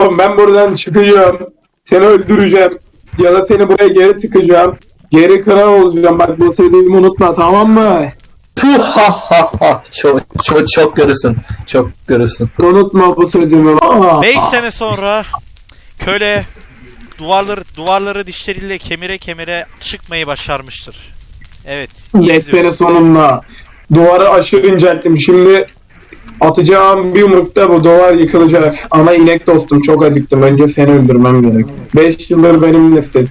Oğlum ben buradan çıkacağım. Seni öldüreceğim. Ya da seni buraya geri tıkacağım. Geri kral olacağım. Bak bu söylediğimi unutma tamam mı? Puh ha ha ha. Çok, çok, çok görürsün. Çok görürsün. Unutma bu sözümü. Aa. 5 sene sonra köle duvarları duvarları dişleriyle kemire kemire çıkmayı başarmıştır. Evet. 5 sene izliyoruz. sonunda duvarı aşırı incelttim. Şimdi atacağım bir yumrukta bu duvar yıkılacak. Ama inek dostum çok acıktım. Önce seni öldürmem gerek. 5 yıldır benimlesin.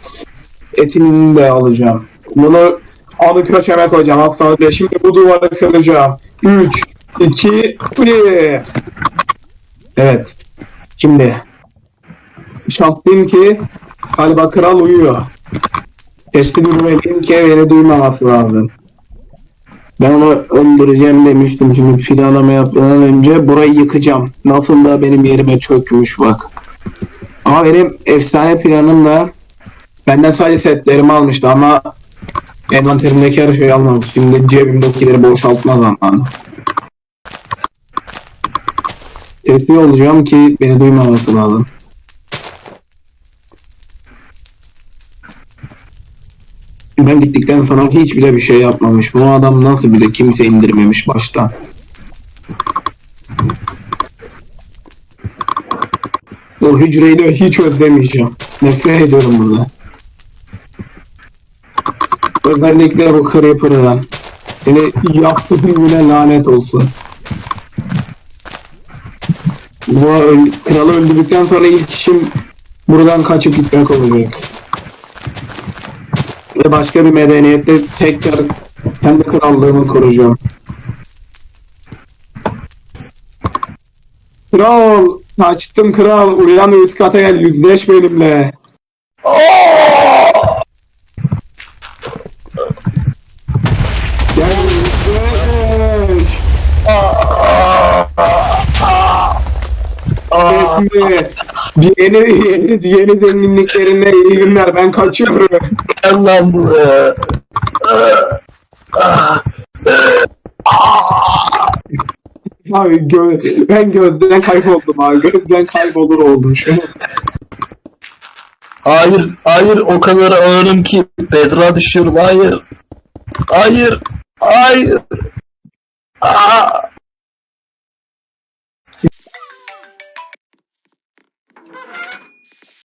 Etini de alacağım. Bunu alı köşeme koyacağım. Hastalıkla şimdi bu duvarı kıracağım. 3, 2, 1. Evet. Şimdi şanslıyım ki galiba kral uyuyor. Sesli durmalıyım ki beni duymaması lazım. Ben onu öldüreceğim demiştim şimdi planlama yapmadan önce burayı yıkacağım. Nasıl da benim yerime çökmüş bak. Ama benim efsane planım da benden sadece setlerimi almıştı ama envanterimdeki her şeyi almamış. Şimdi cebimdekileri boşaltma zamanı. Sesli olacağım ki beni duymaması lazım. Ben gittikten sonra hiç bile bir şey yapmamış. Bu adam nasıl bir de kimse indirmemiş baştan. O hücreyi de hiç özlemeyeceğim. Nefret ediyorum burada. Özellikle bu Creeper'dan. Seni yaptığın güne lanet olsun. Bu kralı öldürdükten sonra ilk işim buradan kaçıp gitmek olacak ve başka bir medeniyette tekrar kendi krallığımı kuracağım. Kral! Kaçtım kral! Uyan üst kata gel yüzleş benimle. Gel yüzleş! Şimdi yeni, yeni, yeni zenginliklerine iyi günler ben kaçıyorum. Lan buraya. Abi gö ben gözden kayboldum abi. Gözden kaybolur oldum şu an. Hayır, hayır o kadar ağırım ki bedra düşüyorum. Hayır. Hayır. Hayır. Aa!